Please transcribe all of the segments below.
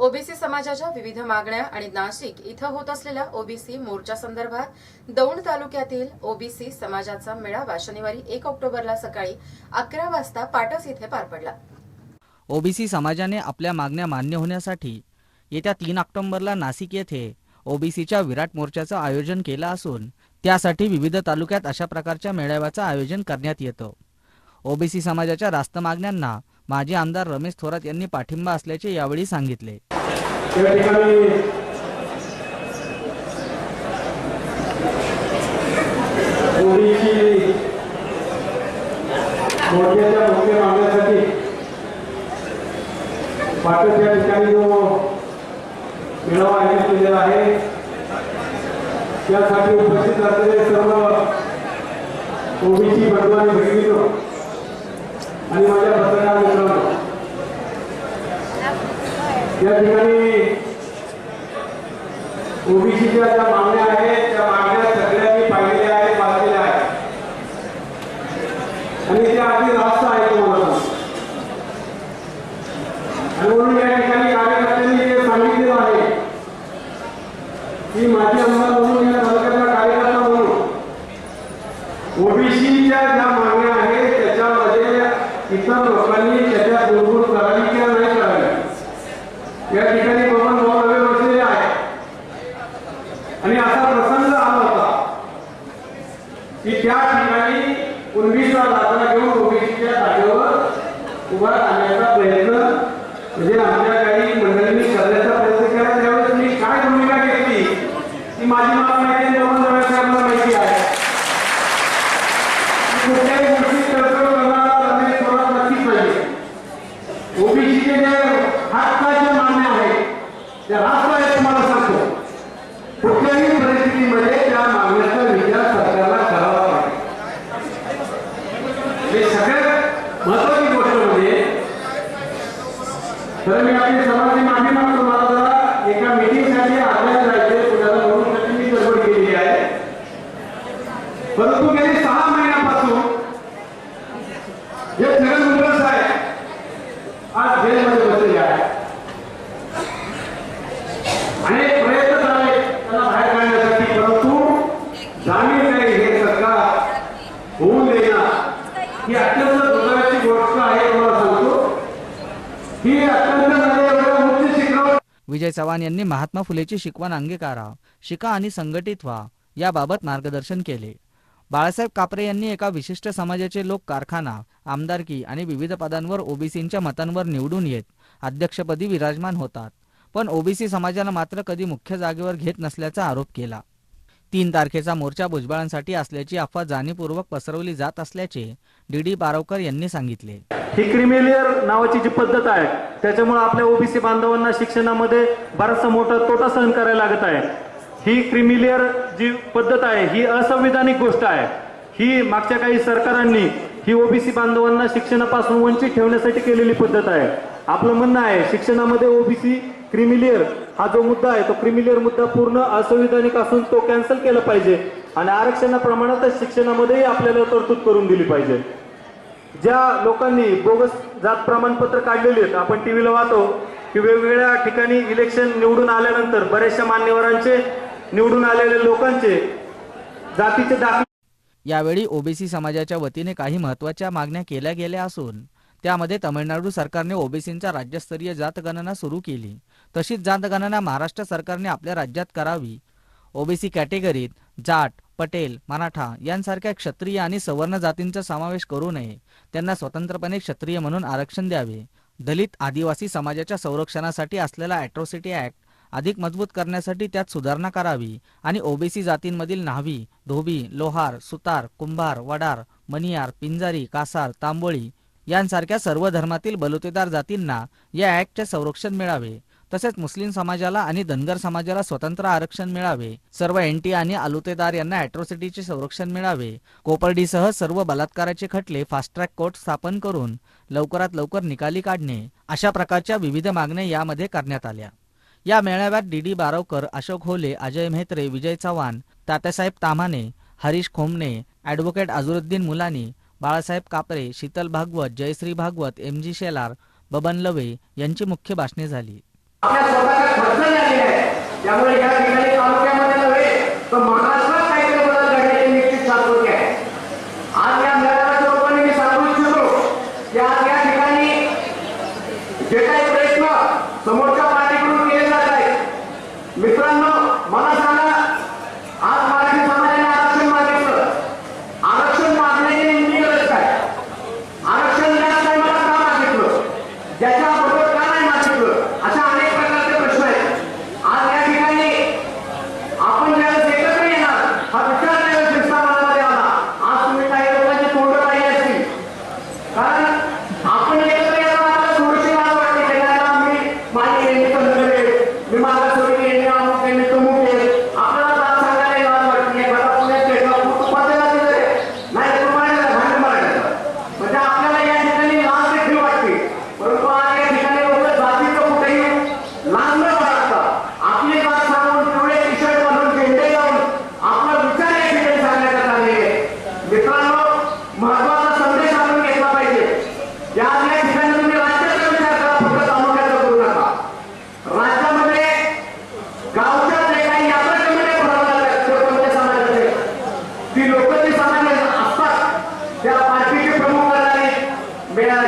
OBC समाजाच्या विविध मागण्या आणि नाशिक इथं होत असलेल्या ओबीसी मोर्चा संदर्भात दौंड तालुक्यातील ओबीसी समाजाचा मेळावा शनिवारी एक ऑक्टोबरला सकाळी अकरा वाजता पाटस इथे पार पडला. ओबीसी समाजाने आपल्या मागण्या मान्य होण्यासाठी येत्या तीन ऑक्टोबरला नाशिक येथे ओबीसीच्या विराट मोर्चाचं आयोजन केलं असून त्यासाठी विविध तालुक्यात अशा प्रकारच्या मेळाव्याचं आयोजन करण्यात येतं. ओबीसी समाजाच्या रास्त मागण्यांना माजी आमदार रमेश थोरात यांनी पाठिंबा असल्याचे यावेळी सांगितले. त्यासाठी उपस्थित असलेले सर्व ओबीसी बंधू आणि भगिनींनो आणि माझ्या पत्रकार मित्रांनो या ठिकाणी ओबीसीच्या ज्या मागण्या आहेत त्या मागण्या सगळ्यांनी पाहिलेल्या आहेत वाचलेल्या आहेत. आणि त्या आधी रास्त आहेत तुम्हाला. आणि म्हणून या ठिकाणी कार्यकर्त्यांनी जे सांगितलेलं आहे की माझी अंमल म्हणून या तालुक्यातला कार्यकर्ता म्हणून ओबीसीच्या ज्या मागण्या आहेत त्याच्यामध्ये इतर लोकांनी त्याच्या दुर्गुण करावी किंवा नाही करावी या ठिकाणी बबन भाऊ नवे बसलेले आहे आणि असा प्रसंग आला होता की त्या ठिकाणी उर्वीचा दाखला घेऊन ओबीसीच्या जागेवर उभा राहण्याचा प्रयत्न म्हणजे आमच्या काही मंडळींनी करण्याचा प्रयत्न केला. त्यावेळेस मी काय भूमिका घेतली ती माझी मला माहिती आहे बबन नवे माहिती आहे. कुठल्याही गोष्टी तडजोड करणारा रमेश थोरात नक्कीच पाहिजे ओबीसीचे जे हक्काच्या मागण्या आहेत त्या रास्त आहेत तुम्हाला सांगतो कुठल्याही परिस्थितीमध्ये त्या मागण्याचा विचार सरकारला करावा लागेल हे सगळ्यात महत्वाची गोष्ट म्हणजे तर मी आपली सर्वांची मागणी मागतो मला जरा एका मीटिंगसाठी आग्रह जायचे पुण्याला म्हणून त्याची मी गडबड केलेली आहे परंतु गेली सहा महिन्यापासून हे छगन भुजबळ साहेब आज जेलमध्ये बसले आहे. अनेक प्रयत्न झाले त्यांना बाहेर काढण्यासाठी परंतु जामीन नाही हे सरकार होऊन देणार. ही अत्यंत दुर्दैवाची गोष्ट आहे तुम्हाला सांगतो. ही अत्यंत विजय चव्हाण यांनी महात्मा फुलेची शिकवण अंगीकारा शिका आणि संघटित व्हा याबाबत मार्गदर्शन केले. बाळासाहेब कापरे यांनी एका विशिष्ट समाजाचे लोक कारखाना आमदारकी आणि विविध पदांवर ओबीसींच्या मतांवर निवडून येत. अध्यक्षपदी विराजमान होतात. पण ओबीसी समाजाला मात्र कधी मुख्य जागेवर घेत नसल्याचा आरोप केला. तीन तारखेचा मोर्चा भुजबळांसाठी असल्याची अफवा जाणीवपूर्वक पसरवली जात असल्याचे डी डी बारवकर यांनी सांगितले. ही क्रिमिलियर नावाची जी पद्धत आहे त्याच्यामुळे आपल्या ओबीसी बांधवांना शिक्षणामध्ये बराचसा मोठा तोटा सहन करायला लागत आहे. ही क्रिमिलियर जी पद्धत आहे ही असंविधानिक गोष्ट आहे. ही मागच्या काही सरकारांनी ही ओबीसी बांधवांना शिक्षणापासून वंचित ठेवण्यासाठी केलेली पद्धत आहे. आपलं म्हणणं आहे शिक्षणामध्ये ओबीसी क्रिमिलियर हा जो मुद्दा आहे तो क्रिमिलियर मुद्दा पूर्ण असंविधानिक असून तो कॅन्सल केला पाहिजे आणि आरक्षणाप्रमाणातच शिक्षणामध्येही आपल्याला तरतूद करून दिली पाहिजे. ज्या लोकांनी बोगस जात प्रमाणपत्र काढलेली आहेत आपण टीव्हीला वाहतो की वेगवेगळ्या ठिकाणी इलेक्शन निवडून आल्यानंतर बऱ्याचशा मान्यवरांचे निवडून आलेल्या लोकांचे जातीचे दाखले. यावेळी ओबीसी समाजाच्या वतीने काही महत्त्वाच्या मागण्या केल्या गेल्या असून त्यामध्ये तमिळनाडू सरकारने ओबीसींचा राज्यस्तरीय जातगणना सुरू केली. तशीच जातगणना महाराष्ट्र सरकारने आपल्या राज्यात करावी. ओबीसी कॅटेगरीत जाट पटेल मराठा यांसारख्या क्षत्रिय आणि सवर्ण जातींचा समावेश करू नये. त्यांना स्वतंत्रपणे क्षत्रिय म्हणून आरक्षण द्यावे. दलित आदिवासी समाजाच्या संरक्षणासाठी असलेला अॅट्रॉसिटी ऍक्ट अधिक मजबूत करण्यासाठी त्यात सुधारणा करावी आणि ओबीसी जातींमधील न्हावी धोबी लोहार सुतार कुंभार वडार मनियार पिंजारी कासार तांबोळी यांसारख्या सर्व धर्मातील बलुतेदार जातींना या ऍक्टचे संरक्षण मिळावे. तसेच मुस्लिम समाजाला आणि धनगर समाजाला स्वतंत्र आरक्षण मिळावे. सर्व एनटी आणि आलुतेदार यांना अॅट्रॉसिटीचे संरक्षण मिळावे. कोपर्डीसह सर्व बलात्काराचे खटले फास्ट ट्रॅक कोर्ट स्थापन करून लवकरात लवकर निकाली काढणे. अशा प्रकारच्या विविध मागण्या यामध्ये करण्यात आल्या. या मेळाव्यात D D Baravkar Ashok Hole Ajay Mhetre Vijay Chavan Tatyasaheb Tamane Harish Khomane advocate Azharuddin Mulani Balasaheb Kapare Sheetal Bhagwat Jayashree Bhagwat M G Shelar Baban Lave यांची मुख्य भाषणे झाली.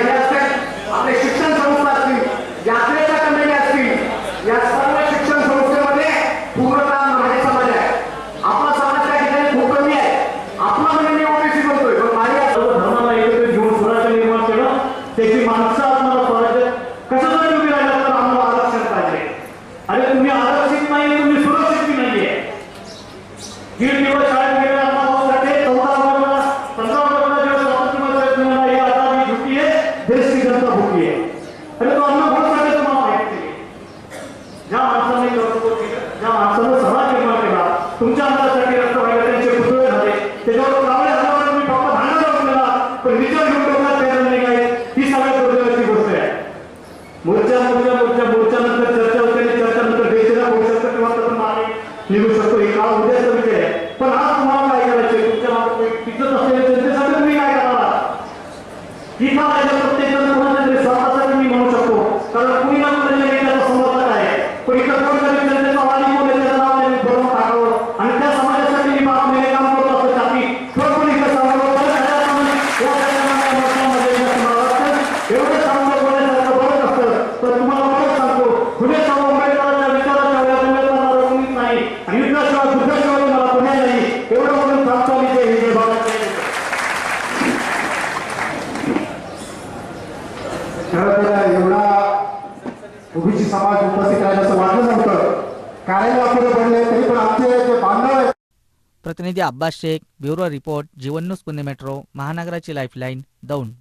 कमिट्या असतील आपले शिक्षण संस्था असतील यात्रेच्या कमिट्या असतील शिक्षण संस्थेमध्ये पूर्णता मराठी आहे. आपला समाज त्या ठिकाणी आहे. आपला म्हणजे ओबीसी म्हणतोय पण माझ्या सर्व धर्माला एकत्र घेऊन स्वराज्य निर्माण करणं त्याची माणसं mulher. ओबीसी समाज उपस्थित राहिला असं वाटलं नव्हतं. कारण वाक्य पडले तरी पण आमचे जे बांधव आहेत प्रतिनिधी Abbas Shaikh bureau report Jeevan news Pune metro महानगराची lifeline Daund.